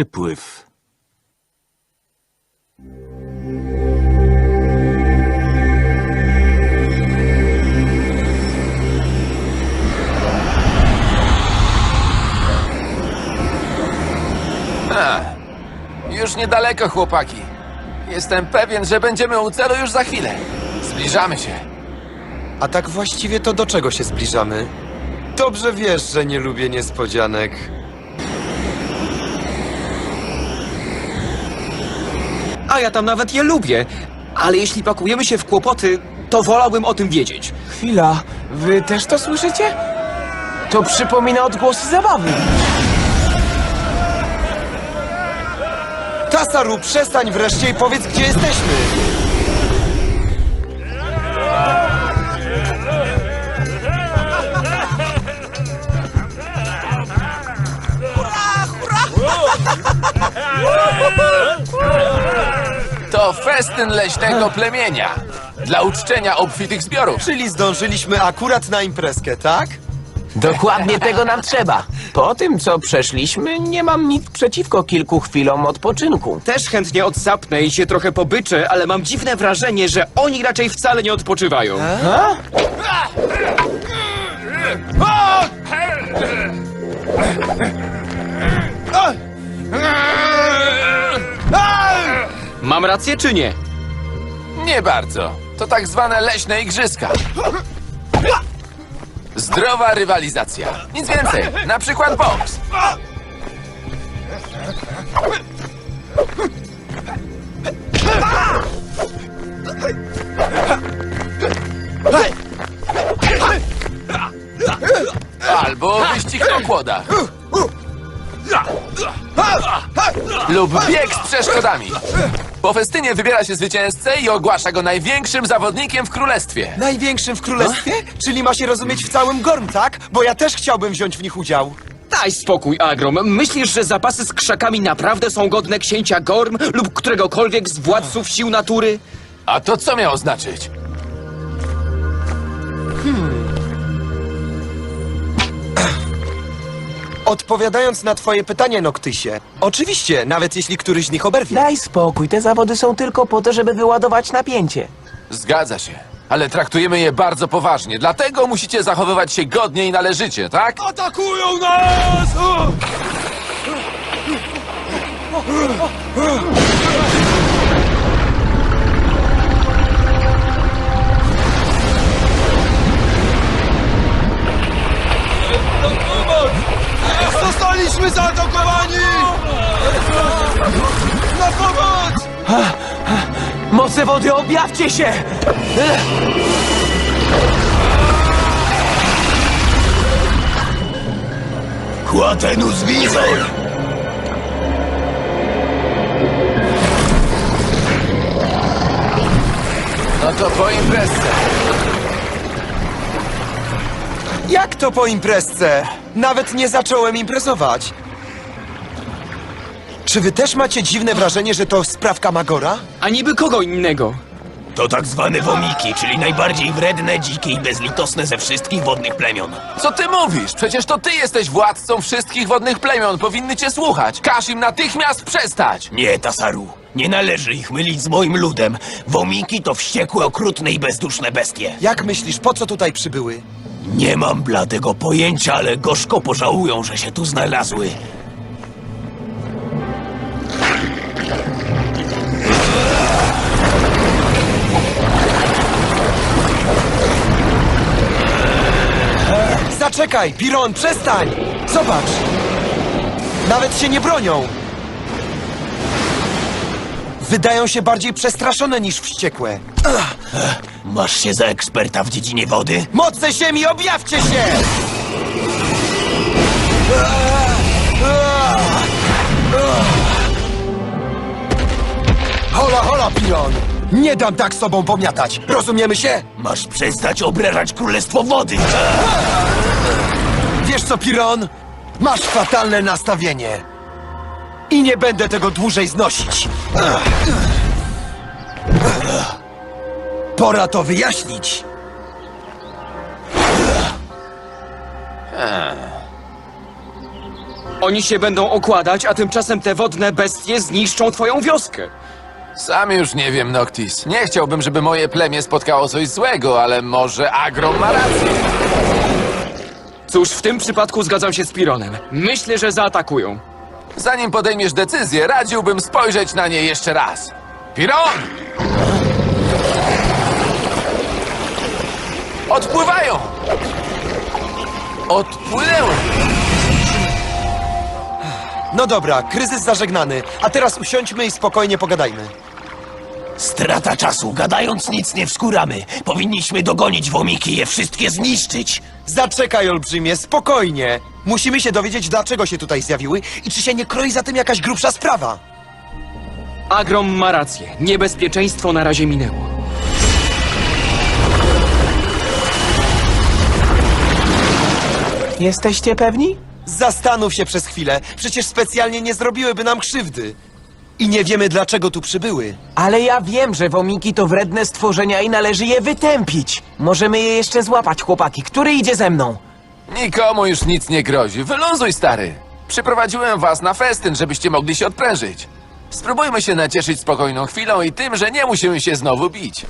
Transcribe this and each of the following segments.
Przypływ. Już niedaleko, chłopaki. Jestem pewien, że będziemy u celu już za chwilę. Zbliżamy się. A tak właściwie to do czego się zbliżamy? Dobrze wiesz, że nie lubię niespodzianek. A ja tam nawet je lubię. Ale jeśli pakujemy się w kłopoty, to wolałbym o tym wiedzieć. Chwila, wy też to słyszycie? To przypomina odgłosy zabawy. Tasaru, przestań wreszcie i powiedz, gdzie jesteśmy! To festyn leśnego plemienia. Dla uczczenia obfitych zbiorów. Czyli zdążyliśmy akurat na imprezkę, tak? Dokładnie tego nam trzeba. Po tym, co przeszliśmy, nie mam nic przeciwko kilku chwilom odpoczynku. Też chętnie odsapnę i się trochę pobyczę, ale mam dziwne wrażenie, że oni raczej wcale nie odpoczywają. Mam rację czy nie? Nie bardzo. To tak zwane leśne igrzyska. Zdrowa rywalizacja. Nic więcej. Na przykład boks. Albo wyścig na kłodach. Lub bieg z przeszkodami. Po festynie wybiera się zwycięzcę i ogłasza go największym zawodnikiem w królestwie. Największym w królestwie? Czyli ma się rozumieć w całym Gorm, tak? Bo ja też chciałbym wziąć w nich udział. Daj spokój, Agrom. Myślisz, że zapasy z krzakami naprawdę są godne księcia Gorm lub któregokolwiek z władców sił natury? A to co miało znaczyć? Odpowiadając na twoje pytanie, Noktysie. Oczywiście, nawet jeśli któryś z nich oberwie. Daj spokój, te zawody są tylko po to, żeby wyładować napięcie. Zgadza się. Ale traktujemy je bardzo poważnie, dlatego musicie zachowywać się godnie i należycie, tak? Atakują nas! Zostaliśmy zaatakowani! Na pomoc! Moce wody, objawcie się! Quatenus Visor! No to po imprezce. Jak to po imprezce? Nawet nie zacząłem imprezować. Czy wy też macie dziwne wrażenie, że to sprawka Magora? A niby kogo innego? To tak zwane womiki, czyli najbardziej wredne, dzikie i bezlitosne ze wszystkich wodnych plemion. Co ty mówisz? Przecież to ty jesteś władcą wszystkich wodnych plemion. Powinny cię słuchać. Każ im natychmiast przestać. Nie, Tasaru. Nie należy ich mylić z moim ludem. Womiki to wściekłe, okrutne i bezduszne bestie. Jak myślisz, po co tutaj przybyły? Nie mam bladego pojęcia, ale gorzko pożałują, że się tu znalazły. Zaczekaj, Piron, przestań! Zobacz! Nawet się nie bronią! Wydają się bardziej przestraszone niż wściekłe. Masz się za eksperta w dziedzinie wody? Moce ziemi, objawcie się! Hola, hola, Piron! Nie dam tak z tobą pomiatać! Rozumiemy się? Masz przestać obrażać królestwo wody! Wiesz co, Piron? Masz fatalne nastawienie. I nie będę tego dłużej znosić. Pora to wyjaśnić. Oni się będą okładać, a tymczasem te wodne bestie zniszczą twoją wioskę. Sam już nie wiem, Noctis. Nie chciałbym, żeby moje plemię spotkało coś złego, ale może Agrom ma rację. Cóż, w tym przypadku zgadzam się z Pironem. Myślę, że zaatakują. Zanim podejmiesz decyzję, radziłbym spojrzeć na nie jeszcze raz. Piron! Odpływają! Odpłynęły! No dobra, kryzys zażegnany. A teraz usiądźmy i spokojnie pogadajmy. Strata czasu, gadając nic nie wskuramy. Powinniśmy dogonić womiki i je wszystkie zniszczyć. Zaczekaj, olbrzymie, spokojnie. Musimy się dowiedzieć, dlaczego się tutaj zjawiły i czy się nie kroi za tym jakaś grubsza sprawa. Agrom ma rację. Niebezpieczeństwo na razie minęło. Jesteście pewni? Zastanów się przez chwilę. Przecież specjalnie nie zrobiłyby nam krzywdy. I nie wiemy, dlaczego tu przybyły. Ale ja wiem, że womiki to wredne stworzenia i należy je wytępić. Możemy je jeszcze złapać, chłopaki. Który idzie ze mną? Nikomu już nic nie grozi. Wyluzuj, stary. Przyprowadziłem was na festyn, żebyście mogli się odprężyć. Spróbujmy się nacieszyć spokojną chwilą i tym, że nie musimy się znowu bić.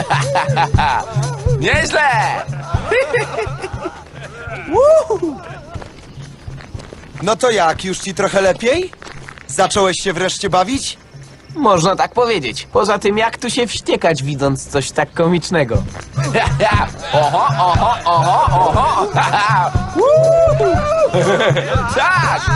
Nieźle! No to jak, już ci trochę lepiej? Zacząłeś się wreszcie bawić? Można tak powiedzieć. Poza tym, jak tu się wściekać, widząc coś tak komicznego. Oho, oho, oho, oho! Tak!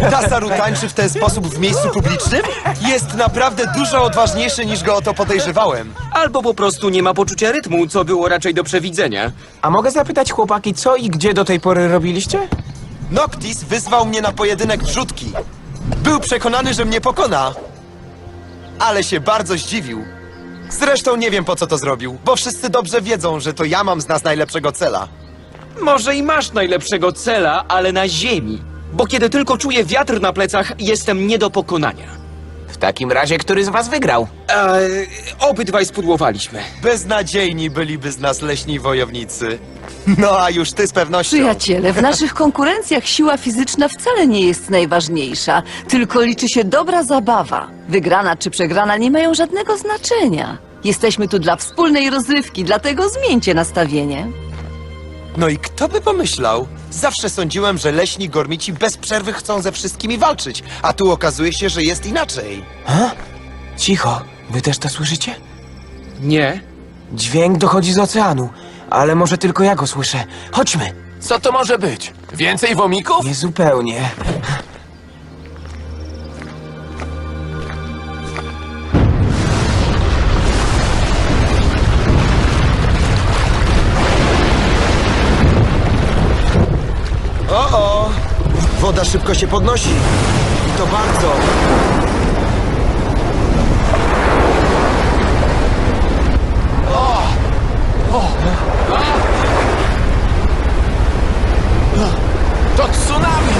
Tasaru tańczy w ten sposób w miejscu publicznym? Jest naprawdę dużo odważniejszy niż go o to podejrzewałem. Albo po prostu nie ma poczucia rytmu, co było raczej do przewidzenia. A mogę zapytać, chłopaki, co i gdzie do tej pory robiliście? Noctis wyzwał mnie na pojedynek wrzutki. Był przekonany, że mnie pokona. Ale się bardzo zdziwił. Zresztą nie wiem po co to zrobił, bo wszyscy dobrze wiedzą, że to ja mam z nas najlepszego cela. Może i masz najlepszego cela, ale na ziemi. Bo kiedy tylko czuję wiatr na plecach, jestem nie do pokonania. W takim razie, który z was wygrał? Eee, obydwaj spudłowaliśmy. Beznadziejni byliby z nas leśni wojownicy. No a już ty z pewnością. Przyjaciele, w naszych konkurencjach siła fizyczna wcale nie jest najważniejsza, tylko liczy się dobra zabawa. Wygrana czy przegrana nie mają żadnego znaczenia. Jesteśmy tu dla wspólnej rozrywki, dlatego zmieńcie nastawienie. No i kto by pomyślał? Zawsze sądziłem, że leśni gormici bez przerwy chcą ze wszystkimi walczyć, a tu okazuje się, że jest inaczej. Cicho, wy też to słyszycie? Nie? Dźwięk dochodzi z oceanu, ale może tylko ja go słyszę. Chodźmy! Co to może być? Więcej womików? Nie szybko się podnosi. I to bardzo. To tsunami!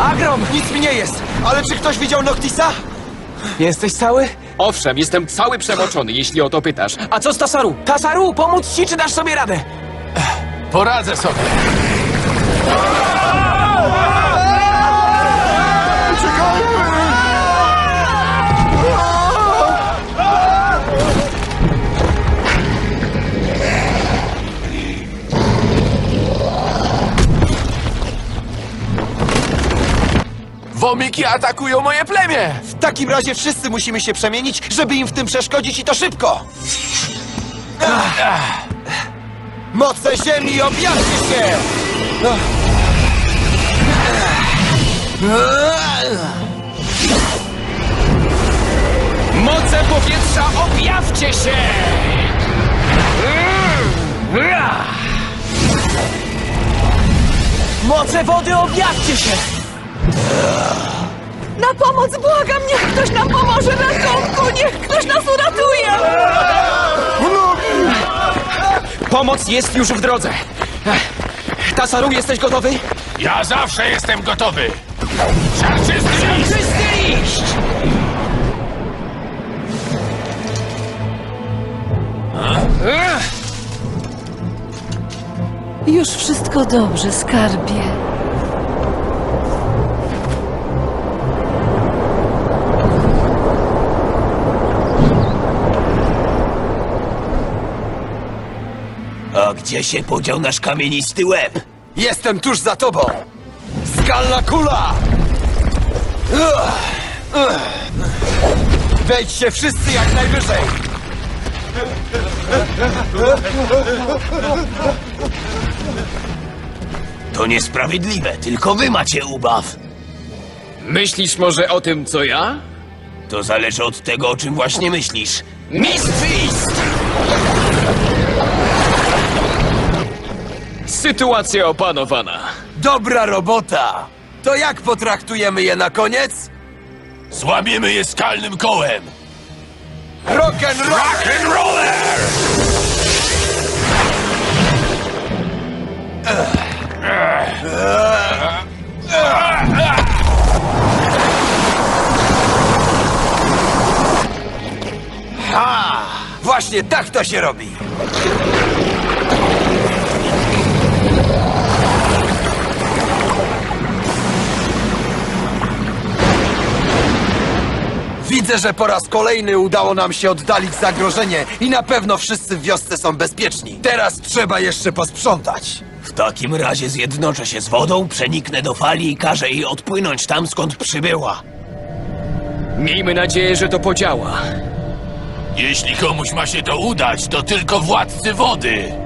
Agrom! Nic mi nie jest! Ale czy ktoś widział Noctisa? Jesteś cały? Owszem, jestem cały przemoczony, jeśli o to pytasz. A co z Tasaru? Tasaru, pomóc ci, czy dasz sobie radę? Poradzę sobie. Womiki atakują moje plemię! W takim razie wszyscy musimy się przemienić, żeby im w tym przeszkodzić i to szybko! Ach. Moce ziemi, objawcie się! Moce powietrza, objawcie się! Moce wody, objawcie się! Na pomoc błagam, niech ktoś nam pomoże, ratunku, niech ktoś nas uratuje! Pomoc jest już w drodze. Tasaru, jesteś gotowy? Ja zawsze jestem gotowy! Szarczysty liść! Czysty liść! Już wszystko dobrze, skarbie. Gdzie się podział nasz kamienisty łeb? Jestem tuż za tobą! Skalna kula! Wejdźcie wszyscy jak najwyżej! To niesprawiedliwe, tylko wy macie ubaw. Myślisz może o tym, co ja? To zależy od tego, o czym właśnie myślisz. Mistrz Sytuacja opanowana. Dobra robota! To jak potraktujemy je na koniec? Złamiemy je skalnym kołem! Rock and roll! Rock'n'roller! Właśnie tak to się robi! Widzę, że po raz kolejny udało nam się oddalić zagrożenie i na pewno wszyscy w wiosce są bezpieczni. Teraz trzeba jeszcze posprzątać. W takim razie zjednoczę się z wodą, przeniknę do fali i każę jej odpłynąć tam, skąd przybyła. Miejmy nadzieję, że to podziała. Jeśli komuś ma się to udać, to tylko władcy wody!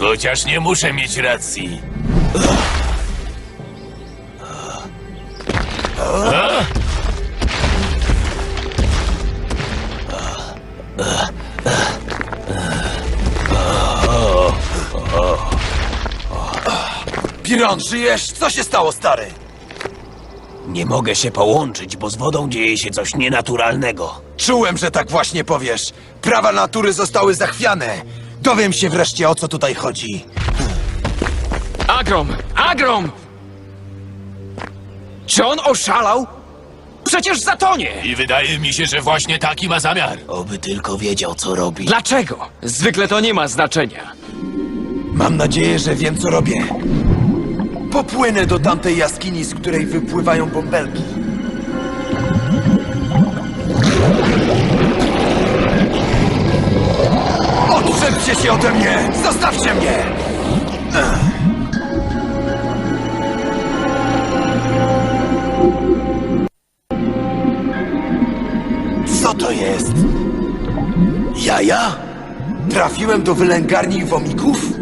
Chociaż nie muszę mieć racji. Piron, żyjesz? Co się stało, stary? Nie mogę się połączyć, bo z wodą dzieje się coś nienaturalnego. Czułem, że tak właśnie powiesz. Prawa natury zostały zachwiane. Dowiem się wreszcie, o co tutaj chodzi. Agrom! Agrom! Czy on oszalał? Przecież zatonie! I wydaje mi się, że właśnie taki ma zamiar. Oby tylko wiedział, co robi. Dlaczego? Zwykle to nie ma znaczenia. Mam nadzieję, że wiem, co robię. Popłynę do tamtej jaskini, z której wypływają bąbelki. Się ode mnie! Zostawcie mnie! Co to jest? Jaja? Trafiłem do wylęgarni womików?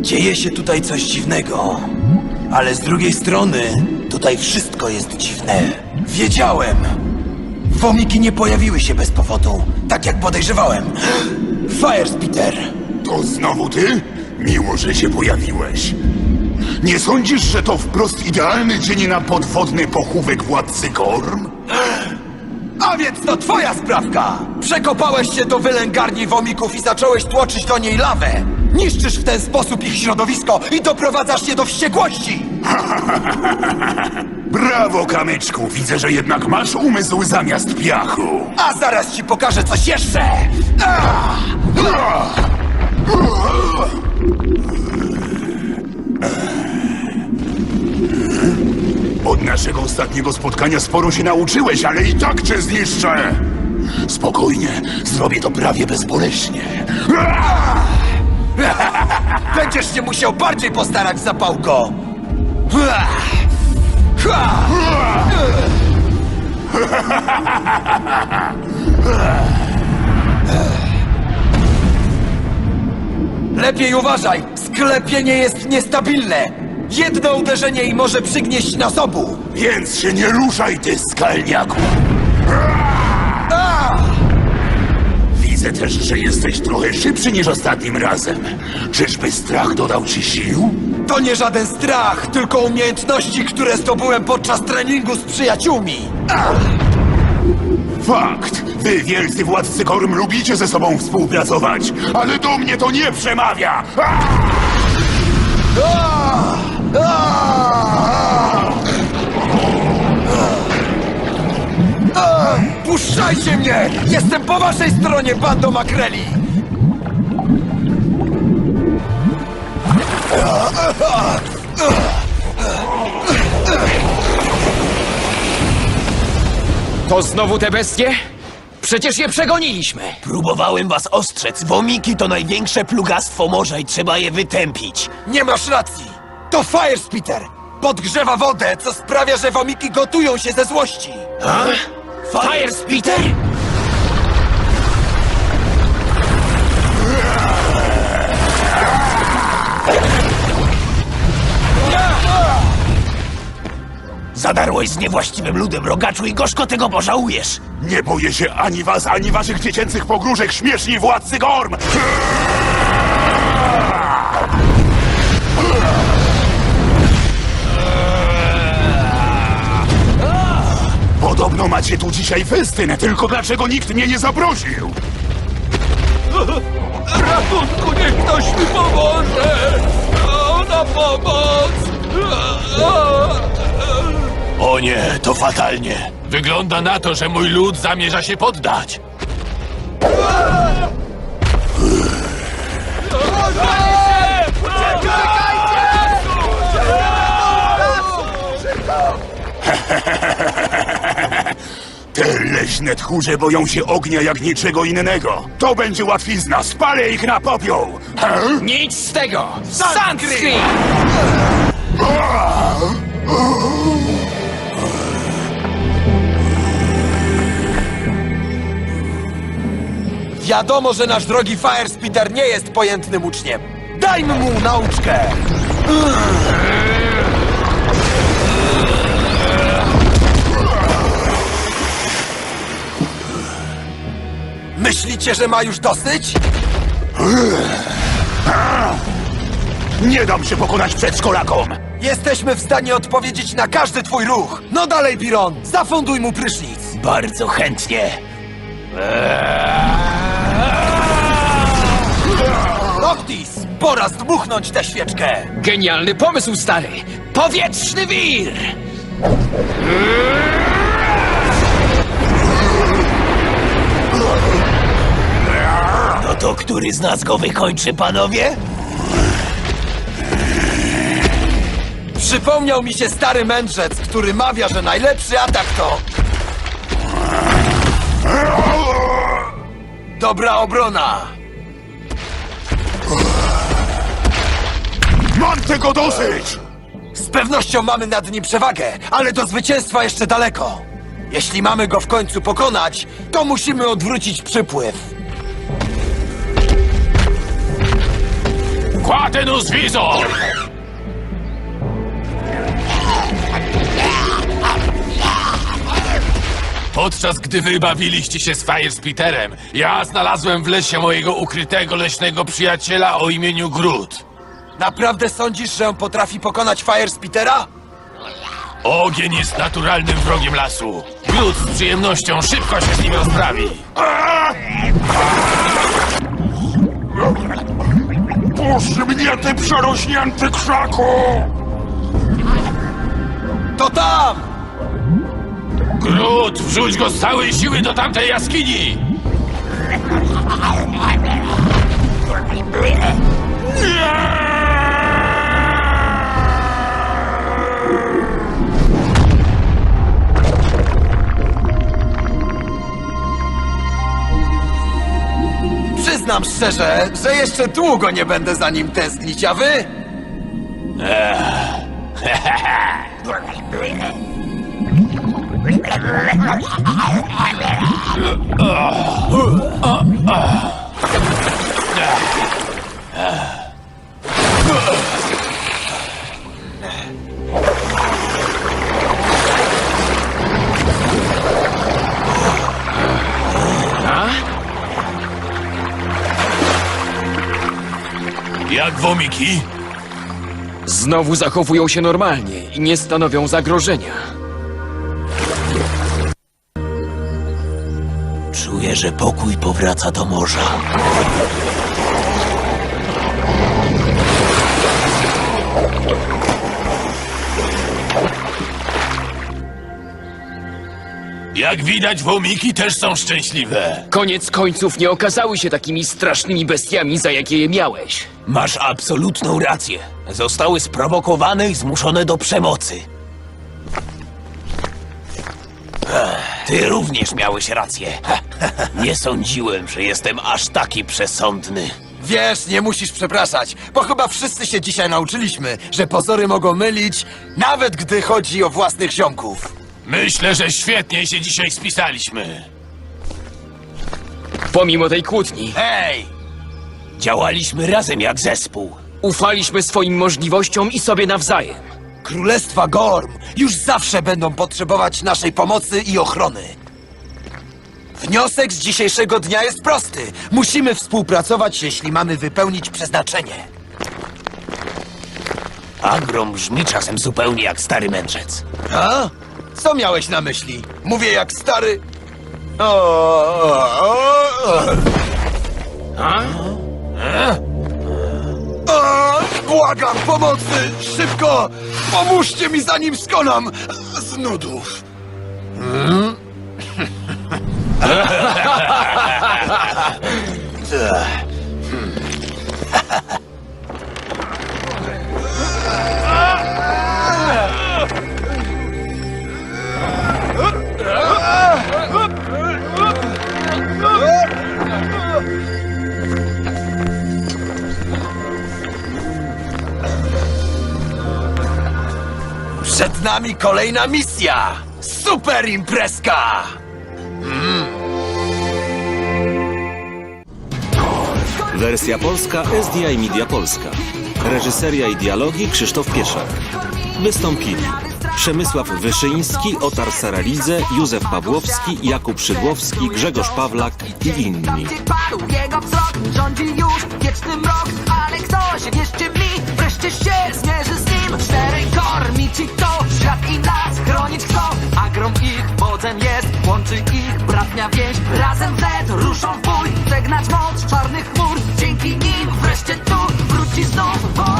Dzieje się tutaj coś dziwnego. Ale z drugiej strony, tutaj wszystko jest dziwne. Wiedziałem! Womiki nie pojawiły się bez powodu, tak jak podejrzewałem. Firespitter! To znowu ty? Miło, że się pojawiłeś. Nie sądzisz, że to wprost idealny dzień na podwodny pochówek władcy Gorm? A więc to twoja sprawka! Przekopałeś się do wylęgarni womików i zacząłeś tłoczyć do niej lawę! Niszczysz w ten sposób ich środowisko i doprowadzasz je do wściekłości! Brawo, kamyczku! Widzę, że jednak masz umysł zamiast piachu. A zaraz ci pokażę coś jeszcze! Ah! Od naszego ostatniego spotkania sporo się nauczyłeś, ale i tak cię zniszczę! Spokojnie, zrobię to prawie bezboleśnie. Będziesz się musiał bardziej postarać, zapałko! Lepiej uważaj! Sklepienie jest niestabilne! Jedno uderzenie i może przygnieść nas obu! Więc się nie ruszaj, ty skalniaku! Widzę też, że jesteś trochę szybszy niż ostatnim razem. Czyżby strach dodał ci sił? To nie żaden strach, tylko umiejętności, które zdobyłem podczas treningu z przyjaciółmi! Fakt! Wy, wielcy władcy Gorm, lubicie ze sobą współpracować, ale do mnie to nie przemawia! Puszczajcie mnie! Jestem po waszej stronie, bando makreli! To znowu te bestie? Przecież je przegoniliśmy. Próbowałem was ostrzec. Womiki to największe plugastwo morza i trzeba je wytępić. Nie masz racji! To Fire Spitter! Podgrzewa wodę, co sprawia, że womiki gotują się ze złości! Fire Spitter? Zadarłeś z niewłaściwym ludem, rogaczu, i gorzko tego pożałujesz. Nie boję się ani was, ani waszych dziecięcych pogróżek, śmieszni władcy Gorm! Podobno macie tu dzisiaj festyn, tylko dlaczego nikt mnie nie zaprosił? Ratunku, niech ktoś mi pomoże! O, na pomoc! O nie, to fatalnie. Wygląda na to, że mój lud zamierza się poddać. Te leśne tchórze boją się ognia jak niczego innego. To będzie łatwizna, spalę ich na popioł! He? Nic z tego! Sunscreen! Wiadomo, że nasz drogi Fire Spitter nie jest pojętnym uczniem. Dajmy mu nauczkę! Myślicie, że ma już dosyć? Nie dam się pokonać przedszkolakom! Jesteśmy w stanie odpowiedzieć na każdy twój ruch. No dalej, Biron, zafunduj mu prysznic. Bardzo chętnie. Noctis, pora zdmuchnąć tę świeczkę. Genialny pomysł, stary! Powietrzny wir! No to który z nas go wykończy, panowie? Przypomniał mi się stary mędrzec, który mawia, że najlepszy atak to... Dobra obrona. Mam tego dosyć! Z pewnością mamy nad nim przewagę, ale do zwycięstwa jeszcze daleko. Jeśli mamy go w końcu pokonać, to musimy odwrócić przypływ. Quatenus Visor! Podczas gdy wy bawiliście się z Firespitterem, ja znalazłem w lesie mojego ukrytego leśnego przyjaciela o imieniu Groot. Naprawdę sądzisz, że on potrafi pokonać Fire Spittera? Ogień jest naturalnym wrogiem lasu. Groot z przyjemnością szybko się z nim rozprawi. Puść mnie, ty przerośnięty krzaku! To tam! Groot, wrzuć go z całej siły do tamtej jaskini! Przyznam, Przyznam szczerze, że jeszcze długo nie będę za nim tęsknić, a wy? Jak womiki? Znowu zachowują się normalnie i nie stanowią zagrożenia. Czuję, że pokój powraca do morza. Jak widać, womiki też są szczęśliwe. Koniec końców nie okazały się takimi strasznymi bestiami, za jakie je miałeś. Masz absolutną rację. Zostały sprowokowane i zmuszone do przemocy. Ty również miałeś rację. Nie sądziłem, że jestem aż taki przesądny. Wiesz, nie musisz przepraszać, bo chyba wszyscy się dzisiaj nauczyliśmy, że pozory mogą mylić, nawet gdy chodzi o własnych ziomków. Myślę, że świetnie się dzisiaj spisaliśmy. Pomimo tej kłótni, Hej! Działaliśmy razem jak zespół. ufaliśmy swoim możliwościom i sobie nawzajem. Królestwa Gorm już zawsze będą potrzebować naszej pomocy i ochrony. Wniosek z dzisiejszego dnia jest prosty. Musimy współpracować, jeśli mamy wypełnić przeznaczenie. Agrom brzmi czasem zupełnie jak stary mędrzec. A? Co miałeś na myśli? Mówię jak stary... O, o, o, o. O, błagam pomocy! Szybko! Pomóżcie mi zanim skonam! Z nudów. Przed nami kolejna misja! Super imprezka! Wersja polska SDI Media Polska. Reżyseria i dialogi Krzysztof Pieszak. Wystąpili Przemysław Wyszyński, Otar Saralidze, Józef Pawłowski, Jakub Szydłowski, Grzegorz Pawlak i inni. Padł jego wzrok Rządzi już wieczny mrok Ale ktoś, wierzcie mi Wreszcie się zmierzy z nim Czterej kormi ci to świat i nas chronić chcą Agrom ich wodzem jest, łączy ich bratnia więź. Razem wnet ruszą w bój, żegnać moc czarnych chmur. Dzięki nim wreszcie tu wróci znów wolność